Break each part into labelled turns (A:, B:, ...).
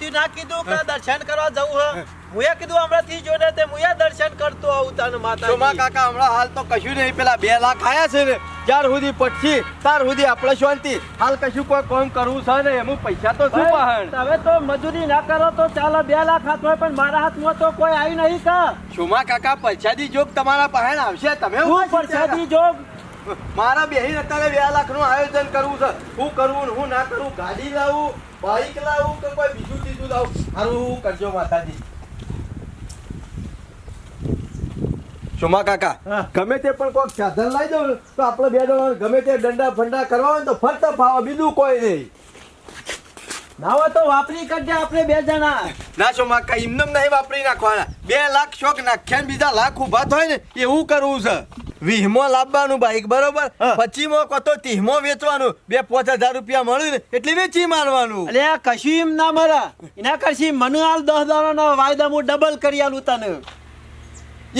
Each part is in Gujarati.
A: તું ના કીધું કે દર્શન કરવા જવું હે? મુયા કીધું હમણાંથી જોને તે મુયા દર્શન કરતો આવું તને માતા સોમા
B: કાકા હમણાં હાલ તો કશું નહીં પેલા બે લાખ આયા છે ને જ્યાર સુધી પછી તાર સુધી આપણે શાંતિ. હાલ કશું કોઈ કોમ કરવું છે ને એમાં પૈસા તો શું પાહણ?
A: હવે તો મજૂરી ના કરો તો ચાલો બે લાખ હાથ હોય પણ મારા હાથમાં તો કોઈ આવી નહીં કા.
B: સુમા કાકા પરસાદી જોગ તમારા પાસે આવશે? તમે
A: હું
B: પરસાદી
A: પ્રસાદી જોગ?
B: મારા બેહીન અત્યારે બે લાખનું આયોજન કરવું છે. હું કરવું ને હું ના કરું ગાડી લાવું બાઈક લાવું કે કોઈ બીજું ચીજું લાવું? સારું કરજો માતાજી. શોમા કાકા ગમે તે પણ કોઈક સાધન લઈ દઉં તો આપણે બે જણા ગમે તે દંડા ફંડા કરવા હોય તો ફરતા ફાવા બીજું કોઈ નહીં.
A: ના તો વાપરી કરજે આપણે બે જણા.
B: ના શોમા કાકા એમને નહીં વાપરી નાખવાના. બે લાખ શોખ નાખ્યા બીજા લાખ ઊભા થાય ને એવું કરવું છે. વીહમો લાવવાનું બાઈક બરોબર?
A: પછી
B: પચીમો કતો ત્રીમો વેચવાનું. બે પાંચ હજાર રૂપિયા મળ્યું ને એટલે વેચી મારવાનું.
A: અલે કશું એમ ના મળે. એના કરશી મને હાલ દસ દાડાના વાયદા હું ડબલ કરી આલું તને.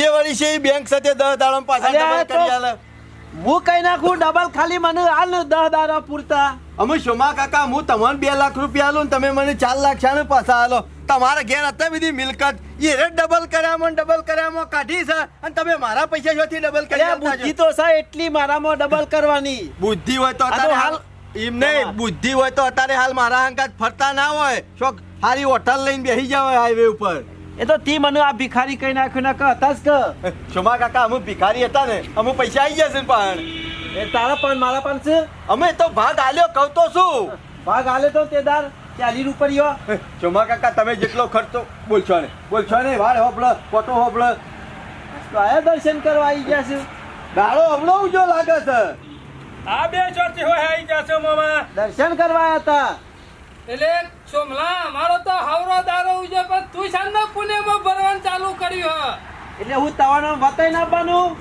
B: એ વળી છે બેંક સાથે દસ દાડમ પાછા ડબલ કરી આલે.
A: હું કઈ નાખું? ડબલ ખાલી મને હાલ ને દસ દાડા પૂરતા.
B: અમે શોમા કાકા હું તમને બે લાખ રૂપિયા આલું ને તમે મને ચાર લાખ શાને પાછા આલો. તમારા ઘેર અત્યારે બધી મિલકત. એ ડબલ કર્યામાં ડબલ કર્યામાં કાઢી છે. અને તમે મારા પૈસા જોથી ડબલ કર્યા
A: બુદ્ધિ તો સા એટલી મારામાં ડબલ કરવાની.
B: બુદ્ધિ હોય તો અત્યારે
A: હાલ-
B: એમ નહીં બુદ્ધિ હોય તો અત્યારે હાલ મારા હંકાત ફરતા ના હોય. શોક હારી હોટલ લઈને બેસી જાવ હાઈવે ઉપર.
A: એ તો તી મને આ ભિખારી કહી નાખ્યું ના કે હતા જ કે
B: શોમા કાકા અમુક ભિખારી હતા ને અમુક પૈસા આવી જશે પણ.
A: એ તારા પણ મારા પણ છે?
B: અમે તો ભાગ આલ્યો કહું તો શું?
A: ભાગ આલ્યો તો તેદાર ચાલી રૂપિયો
B: ચોમા કાકા તમે જેટલો ખર્ચો બોલશો ને બોલશો ને વાળ હોબળ ફોટો હોબળ
A: તો આયા દર્શન કરવા આવી ગયા છે.
B: ગાળો હમણો ઉજો લાગે છે.
C: આ બે ચોથી હોય આવી ગયા છે મામા.
A: દર્શન કરવા હતા
C: એટલે ચોમલા અમારો તો હાવરો દારો ઉજે પણ તું સાંજનો પુણ્યમાં ભરવાનું ચાલુ કર્યું હ.
A: એટલે હું તવાનો વતાઈ ના બનું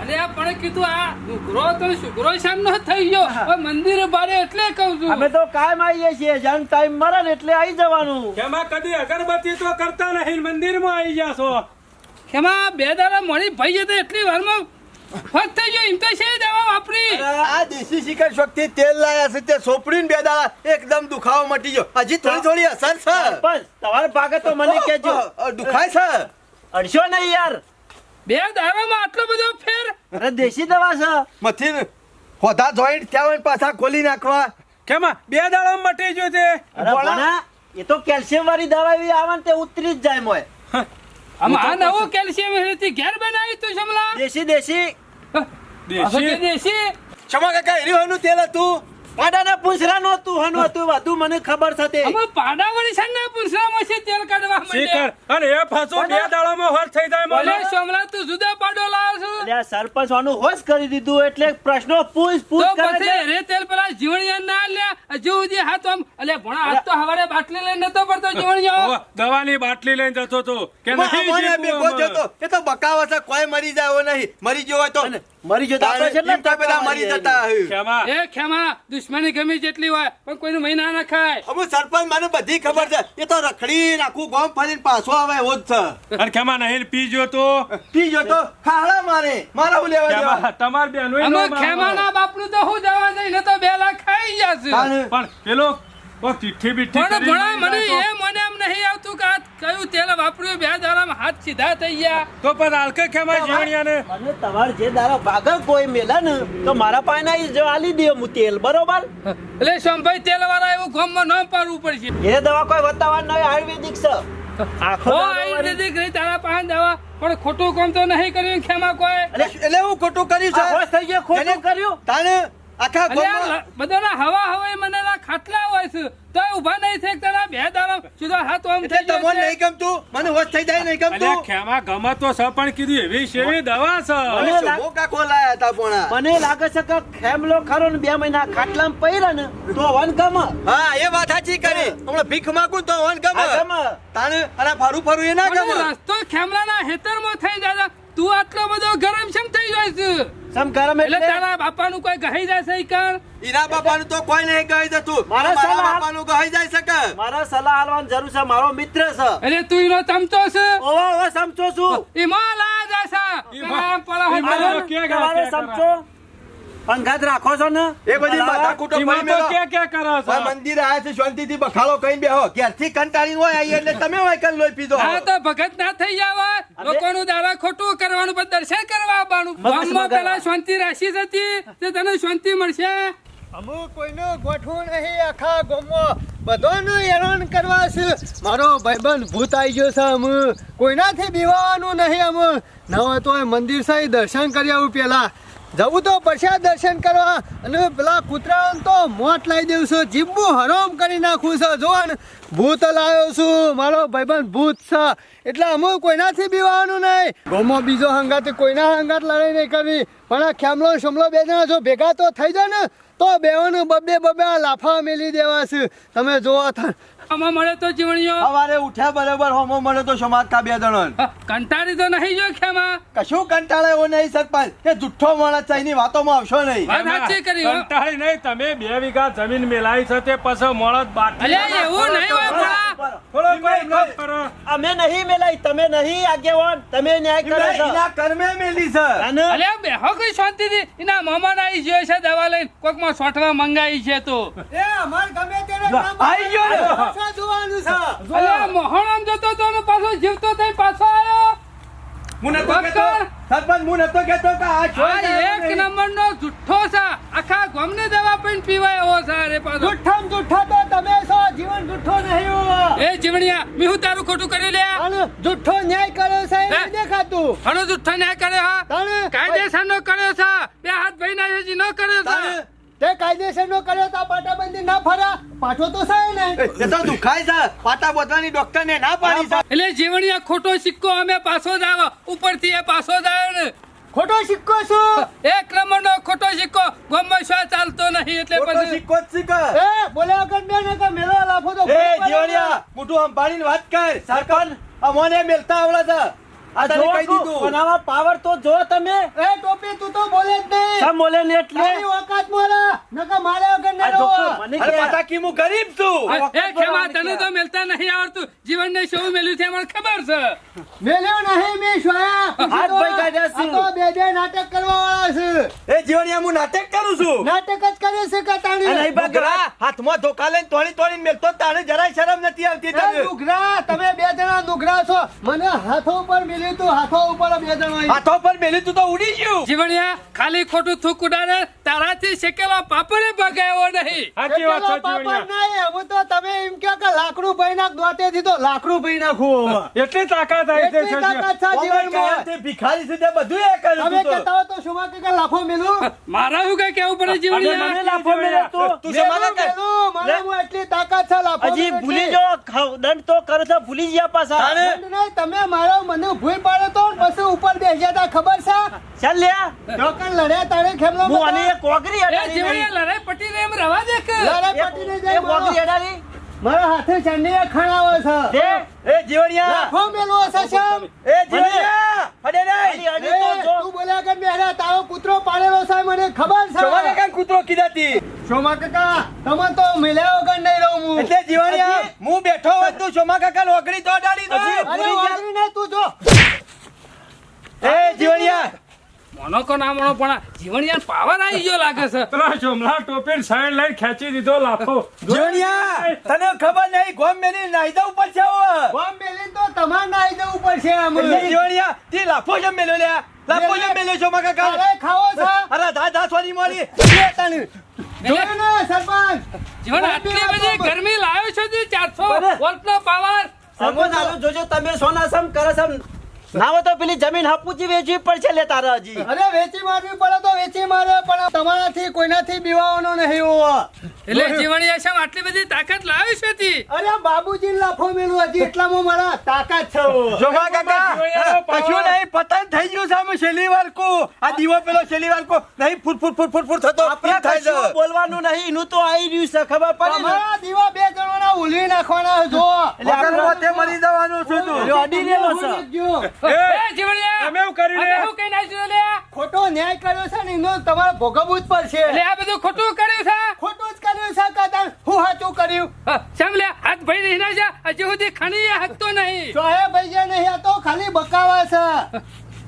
C: આ પણ કીધું આ ડુગરો તો શુગરો સામનો થઈ ગયો. હવે મંદિર બારે એટલે કહું છું.
A: અમે તો કાયમ આવીએ છીએ જાન ટાઈમ મળે ને એટલે આવી જવાનું.
C: એમાં કદી અગરબત્તી તો કરતા નહીં મંદિરમાં આવી જાશો કેમાં બે દાડા મળી ભાઈ જતો એટલી વારમાં ફટ થઈ ગયો એમ તો છે દવા વાપરી.
B: આ દેશી શિખર શક્તિ તેલ લાયા છે તે સોપડીને બે દાડા એકદમ દુખાવો મટી ગયો. હજી થોડી થોડી અસર છે.
A: પણ તમારે ભાગે તો મને કહેજો.
B: અ, દુખાય છે?
A: અડશો નહીં યાર.
C: બે દારામાં આટલો બધો ફેર?
A: અરે દેશી દવા છે.
B: મથી હોધા જોઈન્ટ ત્યાં હોય પાછા ખોલી નાખવા.
C: કેમાં? બે દાડા મટી
A: જો ભણા, એ તો કેલ્શિયમ વાળી દવા એવી આવે ને તે ઉતરી જ જાય મોય.
C: આમાં આ નવો કેલ્શિયમ હેતી ઘેર બનાવી તું સમલા
A: દેશી દેશી.
C: દેશી? દેશી?
B: ક્ષમા કાકા એરિયોનું તેલ હતું.
A: પાડાના પૂંછરાનું હતું હનું હતું વધુ મને ખબર થતી
C: અમે પાડાવાળી સાંજના માં છે તેલ કાઢવા શીખર
D: અને એ પાછો બે દાડામાં હર થઈ જાય મને
C: સોમલા તું જુદા પાડો લાવ છું.
A: એટલે સરપંચ આનું હોશ કરી દીધું એટલે પ્રશ્નો પૂછ પૂછ કરે છે.
C: રે તેલ પેલા જીવણિયા ના લે હજુ સુધી હાથ આમ એટલે ભણા હાથ તો હવારે બાટલી લઈને નતો પડતો જીવણિયો.
D: દવાની બાટલી લઈને જતો તો કે નથી
B: મને
D: જીવવું
B: જતો. એ તો બકાવા છે કોઈ મરી જાવ નહીં. મરી જો હોય તો.
A: મરી જતા તો છે ને
B: તો બધા મરી જતા
C: એ ખેમા દુશ્મની ગમે જેટલી હોય પણ કોઈનું મહિના ના ખાય
B: અમુ સરપંચ મને બધી ખબર છે. એ તો રખડી નાખું ગોમ ફરીને પાછો આવે એવો જ છે.
D: અને ખેમા નહીં પીજો તો.
B: પી જો તો. ખાડા મારે. મારા હું લેવા દેવા
D: તમાર બેનો
C: અમે ખેમાના બાપનું તો હું જવા દઈને તો બે લાખ ખાઈ જશે
D: પણ પેલો ચિઠ્ઠી
C: પણ ભણા મને એ મને એમ નહીં આવતું કે આ કયું તેલ વાપર્યું બે દાડામાં હાથ સીધા થઈ ગયા.
D: તો તો પણ હાલકે ખેમા જીવણિયાને?
A: મને તમારે જે દારા ભાગર કોઈ મેલા ને તો મારા પાસે આઈ જ આલી દે હું તેલ બરોબર?
C: એટલે સોમભાઈ તેલ વાળા એવું ગામમાં ન પાડવું પડશે.
A: એ દવા કોઈ વતાવા નહીં આયુર્વેદિક છે. આખો
C: હો આયુર્વેદિક રહી તારા પાસે દવા. પણ ખોટું કામ તો નહીં કર્યું ખેમા કોઈ?
B: એટલે હું ખોટું કર્યું છે?
A: થઈ ગયો ખોટું કર્યું?
B: તાને આખા
C: બધાના હવા હવાઈ મને ખાટલા હોય છે. તો ઊભા નહીં છે શકતા બે દાડા સીધો હાથ આમ થઈ
B: તમને નહીં ગમતું? મને હોશ થઈ જાય નહીં ગમતું?
D: અરે ખેમા ગમે તો સ પણ કીધું એવી શેવી દવા છે.
A: મને
B: મને
A: લાગ-
B: શોભો કાકો લાયા હતા પણ.
A: મને લાગે છે કે ખેમલો ખરો ને બે મહિના ખાટલામાં પૈરા ને તો વન ગમ.
B: હા એ વાત સાચી કરી. હમણાં ભીખ માંગું તો વન ગમ.
A: ગમ.
B: તાને અરે ફરું ફરું એ ના ગમે.
C: રસ્તો ખેમલાના હેતરમાં થઈ જાય તું આટલો બધો ગરમ શેમ થઈ જાય છે?
A: સમ ગરમ
C: એટલે તારા બાપાનું કોઈ ગહી જાય છે કણ?
B: ઈના બાપાનું તો કોઈ નહીં ગહી જતું.
A: મારા
B: મારા
A: સલાહ-
B: બાપાનું ગહી જાય શકે
A: મારા સલાહ હાલવાની જરૂર છે મારો મિત્ર છે.
C: એટલે તું ઈનો ચમચો છે?
A: ઓવો ઓવો ચમચો છું.
C: ઈમાં લા જાય છે.
D: ઈમાં-
C: પડા હોય
D: ઈમાં
C: કે
D: લો. ક્યાં ગયા,
A: તમારે
D: ક્યાં
A: સમજો અંગાત રાખો છો ને?
B: એ બધી માથાકૂટો
D: એમાં
B: પડી
D: તો
B: કે
D: ક્યાં કરો છો?
B: મંદિર આયા છે શાંતિથી બખાડો કઈ બેહો. ઘેરથી કંટાળી હોય આઈ એટલે તમે હોય કલ લોઈ પીધો
C: હા તો ભગત ના થઈ જાવ લોકોનું દાડા ખોટું કરવાનું પણ દર્શન કરવા આવવાનું. ગામમાં પેલા શાંતિ રાશી જતી તે તને શાંતિ મળશે?
E: અમુક કોઈનું ગોઠવું નહીં આખા ગોમો બધો નું હેરાન કરવા છે. મારો ભાઈબંધ ભૂત આવી ગયો છે અમુ. કોઈનાથી બીવાનું નહીં અમુ. ન હોય તો મંદિર સાહેબ દર્શન કરી આવું પેલા. જવું તો પછી દર્શન કરવા અને પેલા કૂતરાઓને તો મોત લાવી દઉં છું. જીબું હરામ કરી નાખું છું. જો ને ભૂત લાવ્યો છું. મારો ભાઈબંધ ભૂત છે. એટલે અમુક કોઈનાથી બીવાનું નહીં. ગોમો બીજો હંગાત, કોઈના હંગાત લડાઈ નહીં કરવી. પણ આ ખેમલો શમલો બે જણા જો ભેગા તો થઈ જાય ને તો બેવાનું બબ્બે બબ્બે લાફા મેલી દેવા છે. તમે જોવો થા
C: આમાં મળે તો જીવણીઓ.
B: સવારે ઉઠ્યા બરાબર હોમો મળે તો સમાજકા બે જણો
C: કંટાળી તો નહીં જો ખેમા.
B: કશું કંટાળે એવો નહીં સરપંચ એ જુઠ્ઠો માણસ છે એની વાતોમાં આવશો નહીં.
C: વાત સાચી કરી હો.
D: કંટાળી નહીં તમે બે વીઘા જમીન મેલાઈ છે તે પછી મળત બાકી
C: અલ્યા એવું નહીં હોય ભલા.
D: થોડો કોઈ ન કરો.
A: અમે નહીં મેલાઈ તમે નહીં આગેવાન તમે ન્યાય કરો છો
B: એના કર્મે મેલી છે
A: અને
C: અલ્યા બેહો કઈ શાંતિથી. એના મામાને આવી ગયો છે દવા લઈને. કોકમાં સોઠવા મંગાઈ છે તો.
E: એ અમાર ગમે તેને
B: આઈ ગયો ને.
E: પાછા જોવાનું છે.
C: અલ્યા મોહણમ જતો તો ને પાછો જીવતો થઈ પાછો આવ્યો
B: હું નતો કહેતો. સરપંચ હું નતો કહેતો કે આ છોડ
C: એક નંબરનો જુઠ્ઠો છે. આખા ગામને દવા પણ પીવાય એવો છે પાછો.
E: જુઠ્ઠામ જુઠ્ઠા તો તમે છો જીવન જુઠ્ઠો નહીં
C: એ જીવણિયા મેં હું તારું ખોટું કરી લે.
E: અને જુઠ્ઠો ન્યાય કર્યો? નહીં દેખાતું.
C: ઘણો જુઠ્ઠો ન્યાય કર્યો હા? કાયદેસર નો કર્યો છે. બે હાથ ભાઈ ના નો કર્યો છે.
E: તે કાયદેસર નો કર્યો તો પાટાબંધી ના ફરા. પાછો તો સાય ને.
B: એ તો દુખાય છે. પાટા બોતવાની ડોક્ટર ને ના પાડી છે.
C: એટલે જીવણિયા ખોટો સિક્કો અમે પાછો જ આવે. ઉપરથી એ પાછો જ ને.
E: ખોટો સિક્કો એ
C: ક્રમણ નો ખોટો સિક્કો. ગામમાં શું ચાલતો નહીં એટલે
B: ખોટો
C: પછી
B: સિક્કો જ સિક્કો.
E: એ બોલ્યા વગર બે ને કે મેલો લાફો તો
B: એ જીવણિયા મોટું સંભાળીને વાત કર. સરપંચ અમોને મેલતા આવડે છે.
A: પાવર તો જો તમે.
E: એ ટોપી તું તો બોલે જ નહીં.
A: સમ બોલે ને એટલે?
E: ઓકાત મોરા. નકા મારે વગર ન
A: ના
E: રહો
B: અરે
A: કે-
B: હું ગરીબ છું.
C: એ ખેમા તને તો મેલતા નહીં આવડતું. જીવનને શું મેલ્યું છે મને ખબર છે.
E: મેલ્યો નહીં મે શોયા
A: હાથ ભાઈ કાઢ્યા છે.
E: તો બે બે નાટક કરવા વાળા છે.
B: એ જીવણિયા હું નાટક કરું છું?
E: નાટક જ કરે છે કટાણી
A: અને
E: તાણી
A: અહીં બા-
B: હાથમાં ધોકા લઈને તોડી મેલ મેલતો તારે જરાય શરમ નથી આવતી તને.
E: દુગરા તમે બે જણા દુગરા છો. મને હાથો ઉપર મેલ્યું તું હાથો ઉપર બે જણા
B: હાથો પર મેલી તું તો ઉડી ગયું.
C: જીવણિયા ખાલી ખોટું થૂક ઉડાડે. તારાથી શેકેલો પાપડે ભગાયો નહીં
D: સાચી વાત
E: પાપડ નહીં હું તો તમે એમ કહો કે લાકડું ભાઈ નાખ દોતેથી તો લાકડું ભાઈ નાખું.
D: એટલી તાકાત આવી છે
E: એટલી તાકાત છે જીવનમાં
B: તે ભિખારી છે તે બધું એ કર્યું
E: તમે કહેતા હો તો શું માં કે લાફો મેલું
C: મારા શું કઈ કેવું પડે
A: જીવન મને લાફો મેલે તું
B: તું શેમાં
E: કે
B: કર?
E: મેલું. મને હું એટલી તાકાત છે લાફો
A: હજી ભૂલી. જો દંડ તો કરો છો ભૂલી ગયા પાછા
B: તારે?
E: દંડ નહીં, તમે મારો મને ભૂલ પાડો તો પછી ઉપર બેસ્યા હતા ખબર છે
A: ચાલ લે
E: ડોકર લડે તારે ખેમલો
A: હું
E: અને.
A: એક કોગરી
C: એ
A: અડાડી
C: જીવણિયા લડાઈ પટી રે એમ રવા દે કે
E: લડાઈ પટીને
A: એક-
E: જાય
A: એક કોગરી
E: મારો.
A: અડાડી
E: મારા હાથે ચાંદીએ ખણાવો છે.
B: એ જીવણિયા
E: લાફો મેલવો છે શ્યામ.
B: એ જીવણિયા અડે
A: રે તો
E: તું બોલ્યા કે મેરા તારો કૂતરો પાડેલો છે મને ખબર છે
B: કૂતરો કીધાતી
E: શોમા કાકા તમે તો મિલ્યા વગર નહીં રહું હું.
B: એટલે જીવણિયા હું બેઠો હોત તું શોમા કાકા લોકડી તો અડાડી દો.
E: અરે
A: ભૂલી
E: ને તું જો.
B: એ જીવણિયા
C: મોનો કો ના મોનો પણ જીવણિયા પાવર આવી ગયો લાગે છે.
D: પેલા જોમલા ટોપી સાઈડ લઈ ખેંચી દીધો લાફો.
B: જીવણિયા તને ખબર નહીં ગોમ મેલી નાઈદા ઉપર છે
E: ગોમ મેલીને તો તમાર નાઈ જવું ઉપર આમ.
B: એટલે જીવણિયા તે લાફો જેમ મેલ્યો લ્યા. લાફો મેલે. મેલ્યો શોમા કાકા
E: અરે ખાવો છે.
B: અરે ધા ધા સોની મોરી. લે તને.
E: જોયો ને સરપંચ?
C: જીવન આટલી બધી ગરમી લાવ્યો છે તું ચારસો
A: બરાબર.
C: વોલ્ટનો પાવર
A: સમો જોજો તમે સોના સમ કરો સમ ના હોય તો પેલી જમીન હપુચી વેચવી પડશે લે તારા હજી.
E: અરે વેચી મારવી પડે તો વેચી મારે પણ તમારાથી કોઈનાથી બીવાનો નહીં હોવો.
C: એટલે જીવણી શેમ આટલી બધી તાકાત લાવી છે તી?
E: અરે બાબુજી લાફો મેલું હજી એટલામાં મારા તાકાત છે હો.
B: કાકા કશું નહીં પતંગ થઈ ગયું સામે છેલ્લી વાર કો. આ દીવો પેલો છેલ્લી વાર કો. નહીં ફૂટ ફૂટ ફૂટ ફૂટ ફૂટ થતો.
A: આપણે બોલવાનું નહીં એનું તો આવી રહ્યું છે ખબર પડે
E: દીવા બે ઉલવી નાખવાના જો.
B: વગર મોતે મરી જવાનું છું તું.
A: એટલે અડી લેલો છે.
C: એ જીવણિયા
D: અમે એવું કર્યું
C: અમે
D: લે.
C: શું કઈ નાખ્યું લે.
E: ખોટો ન્યાય કર્યો છે ને એનો તમારે ભોગવવું જ પડશે.
C: એટલે આ બધું ખોટું કર્યું છે?
E: ખોટું જ કર્યું છે કાકા હું સાચું કર્યું?
C: હા, શેમ લે હાથ ભાઈ રહી ના હજી સુધી ખણી હકતો નહીં.
E: સોહે ભાઈ નહીં આ તો ખાલી બકાવા છે.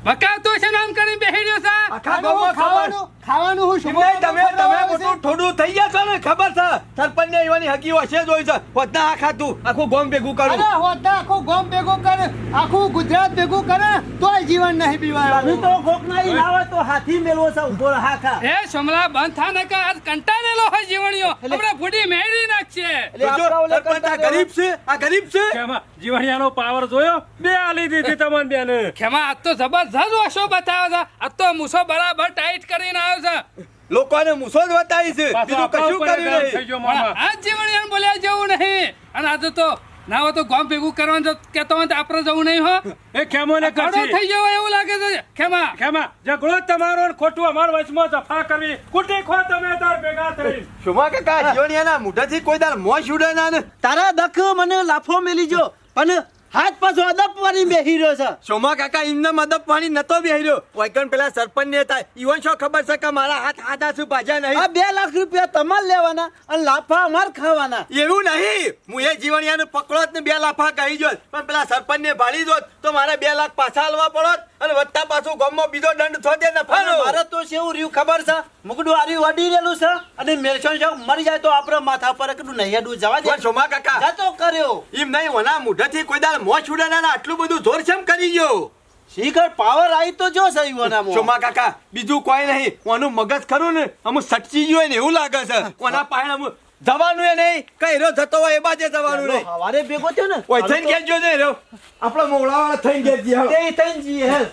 C: ભકાતો છે નામ કરી બેહી રહ્યો છે?
B: આખા ખબર
E: ખાવાનું ખાવાનું હું શું
B: નહીં, તમે તમે બધું થોડું થઈ ગયા છો ને ખબર છે? સરપંચ ને એવાની હકી હશે જ હોય છે. હોતના આ ખાતું આખું ગોમ ભેગું કરે.
E: અરે આખું ગોમ ભેગું કરે આખું ગુજરાત ભેગું કરે તોય જીવન નહીં પીવાય.
A: તો કોક નહીં લાવે તો હાથી મેળવો છે ઊભો રહા ખા
C: એ સમલા બંધ થા ને કે આજ કંટાળેલો હોય જીવણીઓ. આપણે ફૂટી મેળી નાખશે
B: સરપંચ આ ગરીબ છે આ ગરીબ છે?
D: કેમાં? જીવણિયાનો પાવર જોયો? બે આલી દીધી તમને બેને.
C: ખેમા આજ તો જબરજસ્ત ઓશો બતાવે છે. આજ તો મૂસો બરાબર ટાઈટ કરીને આવ્યો છે.
B: લોકોને મૂસો જ બતાવી છે. બીજું કશું કર્યું નહીં.
D: ગયો
C: જીવન એમ બોલ્યા જેવું નહીં. અને આજે તો ના હોય તો ગામ ભેગું કરવાનું જો કેતો હોય તો આપણે જવું નહીં હો.
D: એ ખેમો ને
C: ઘણો થઈ જવો એવું લાગે છે. ખેમા.
D: ખેમા ઝઘડો તમારો ને ખોટું અમાર વચમાં સફા કરવી. કુટી ખો તમે તાર ભેગા થઈ
B: શુમા કાકા જીવણિયાના મોઢાથી કોઈ દાર મોં છૂડે ના ને?
A: તારા દખ મને લાફો મેલી જો. પણ હાથ પાછો અદબ પાણી બેહી રહ્યો છે.
B: સોમા કાકા એમને મદદ પાણી નતો બેહર્યો વૈકણ પેલા સરપંચ ને હતા ઈવન શું ખબર છે કે મારા હાથ આધા શું ભાજ્યા નહીં?
A: આ બે લાખ રૂપિયા તમારે લેવાના અને લાફા અમાર ખાવાના.
B: એવું નહીં. હું એ જીવણિયાને પકડોત ને બે લાફા કહી જોત. પણ પેલા સરપંચ ને ભાળી દોત તો મારે બે લાખ પાછા આલવા પડોત. અને વત્તા પાછું ગામમાં બીજો દંડ થો દે નફાનો.
A: મારે તો કેવું રહ્યું ખબર છે? મુકડું આર્યું વડી રહેલું છે અને મેલસોન જો મરી જાય તો આપણા માથા પર એકડું નહીં હેડું જવા દે.
B: સોમા કાકા.
A: જતો કર્યો.
B: એમ નહીં ઓના મુઢથી કોઈ દાળ મોં છુડાના આટલું બધું જોર છેમ કરી ગયો.
A: શીખર પાવર આવી તો જો સહી વનામાં
B: સોમા કાકા બીજું કોઈ નહીં. ઓનું મગજ ખરું ને અમુક સટચી ગયો ને એવું લાગે છે. ઓના પાયણ અમુક જવાનું એ નહીં. કઈ રહ્યો? જતો હોય એ બાજે જવાનું નહીં.
A: હવારે ભેગો થયો ને
B: ઓય થઈને ગયા જોજે રહ્યો. આપણો મોવડાવાળા થઈને ગયા જી હવે.
A: થઈને જઈએ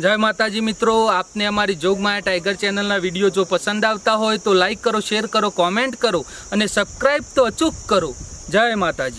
F: જય માતાજી મિત્રો આપને અમારી જોગમાયા ટાઈગર ચેનલના વીડિયો જો પસંદ આવતા હોય તો લાઈક કરો શેર કરો કોમેન્ટ કરો અને સબસ્ક્રાઈબ તો અચૂક કરો. જય માતાજી.